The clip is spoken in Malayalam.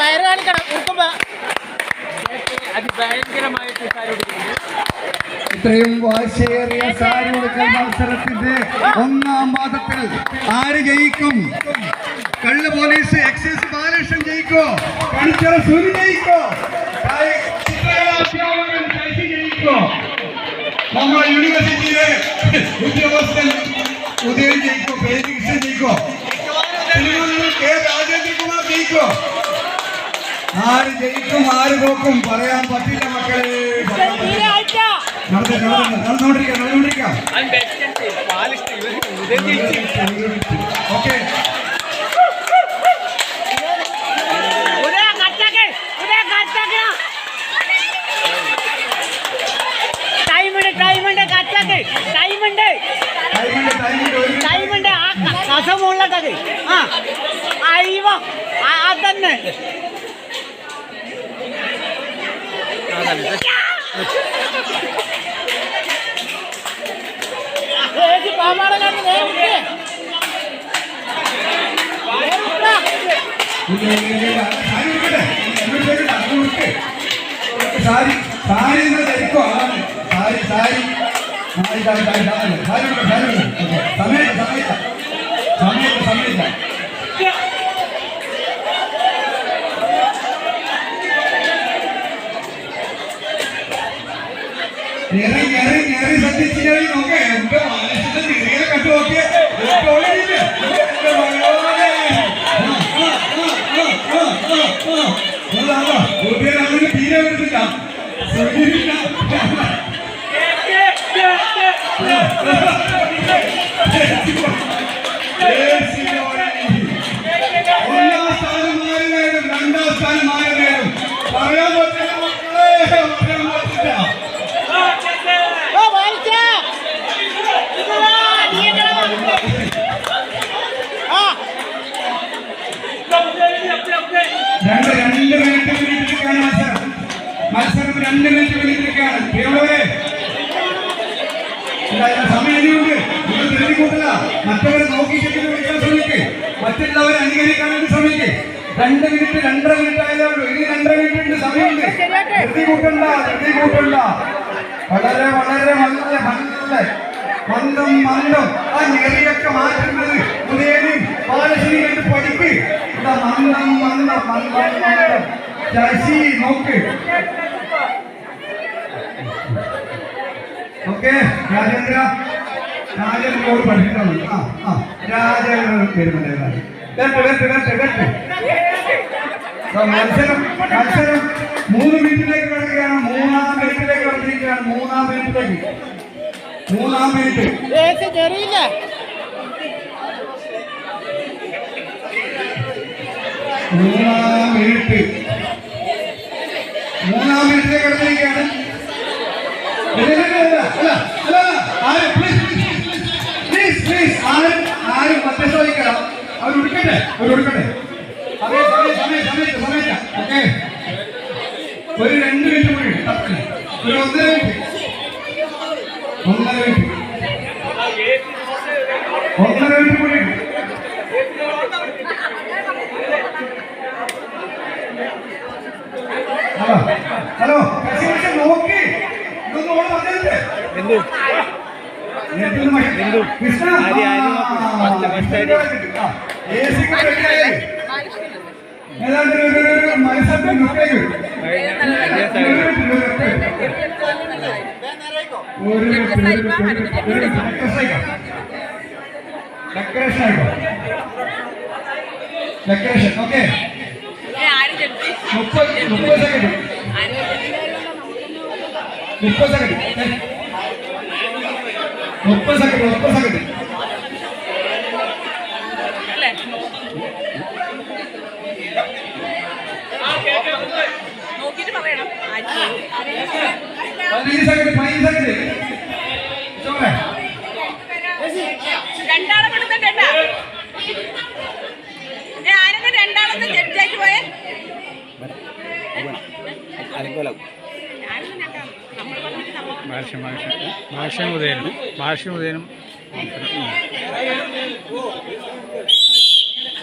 വയറ് കാണിക്കണം. ഉടുക്കുമ്പോ അതിഭയങ്കരമായ ഇത്രയും വാശിയേറിയ സാരി കൊടുക്കൽ മത്സരത്തിന്റെ ഒന്നാം പാദത്തിൽ ആര് ജയിക്കും? കള്ള് പോലീസ് എക്സൈസ് ബാലകൃഷ്ണൻ ജയിക്കോ? കണിച്ചറ സൂര്യ ജയിക്കോ? ജയിക്കോ? നമ്മുടെ യൂണിവേഴ്സിറ്റിയിലെ ഉദ്യോഗസ്ഥൻ ഉദയം ജയിക്കോ? പേര് ജയിക്കോ? ആര് ജയിക്കും ആര് പോക്കും പറയാൻ പറ്റില്ല മക്കളെ. നടന്നുകൊണ്ടിരിക്കാം നടന്നുകൊണ്ടിരിക്കാം. ഓക്കെ. കസമുള്ള കഥ ആ അയ്യോ അതന്നെ. झाली sorry sorry sorry sorry sorry sorry sorry sorry ഞെറി ഞെറി ഞെറി ശ്രദ്ധിച്ച് ഞെറി നോക്കേ എന്റെ മനസ്സിന്റെ നിറയെ കണ്ടു നോക്കിയേ എനിക്ക് ഓടിയില്ല. എന്റെ മത്സരം രണ്ട് മിനിറ്റ് പിന്നിട്ടിരിക്കുകയാണ് സമയം ഇനിയുണ്ട് നിങ്ങൾ തിരുത്തി കൂട്ടില്ല മറ്റവരെ നോക്കി വിളിക്കാൻ ശ്രമിക്ക്. മറ്റുള്ളവരെ അംഗീകരിക്കാൻ വേണ്ടി ശ്രമിക്ക്. രണ്ട് മിനിറ്റ് രണ്ടര മിനിറ്റ് ആയതേ ഉള്ളൂ. ഇനി രണ്ടര മിനിറ്റ് ഉണ്ട്. സമയമുണ്ട്. ധൃതി കൂട്ടണ്ട ധൃതി കൂട്ടണ്ട. വളരെ വളരെ നല്ല നല്ല മന്ദം മന്ദം. ആ ഞെറിയൊക്കെ മാറ്റുന്നത് ഉദയനും പാലശ്ശേരി കണ്ട് പഠിക്ക്. മന്ദം മന്ദം മന്ദം മന്ദം. ശശി നോക്ക്. ഓക്കെ രാജേന്ദ്ര. രാജേന്ദ്രനോട് പഠിക്കണം ആ ആ രാജേന്ദ്രൻ വരുന്നുണ്ട് വരട്ടെ വരട്ടെ വരട്ടെ വരട്ടെ മത്സരം മത്സരം മൂന്ന് മിനിറ്റിലേക്ക് കിടക്കുകയാണ് മൂന്നാം മിനിറ്റിലേക്ക് വന്നിരിക്കുകയാണ്. മൂന്നാം മിനിറ്റിലേക്ക് മൂന്നാം മിനിറ്റ് മൂന്നാം മിനിറ്റ് മൂന്നാം മിനിറ്റിലേക്ക് കടന്നിരിക്കുകയാണ് ആരും, മധ്യസ്ഥ വഹിക്കണം അവർ ഉടുക്കട്ടെ അവർ ഉടുക്കട്ടെ ഓക്കെ ഒരു രണ്ട് മിനിറ്റ് കൂടി ഉണ്ട്, ഒരു ഒന്നര മിനിറ്റ് ഒന്നര മിനിറ്റ് ഒന്നര മിനിറ്റ് കൂടി എന്ത്? എന്തു? Aari, aari first, first aari. Decoration. Decoration okay മുപ്പത് മുപ്പത് സെക്കൻഡ് മുപ്പത് സെക്കൻഡ് മുപ്പത് സെക്കൻഡ് മുപ്പത് സെക്കൻഡ് പതിനഞ്ച് സെക്കൻഡ് പതിനഞ്ച് സെക്കൻഡ് രണ്ടാളെ പെടുന്നുണ്ട ആരെങ്കിലും രണ്ടാളൊന്ന് ജഡ്ജായിട്ട് പോയേ. അനുകൂലം ഭാഷ ഭാഷ ഭാഷമുദയനും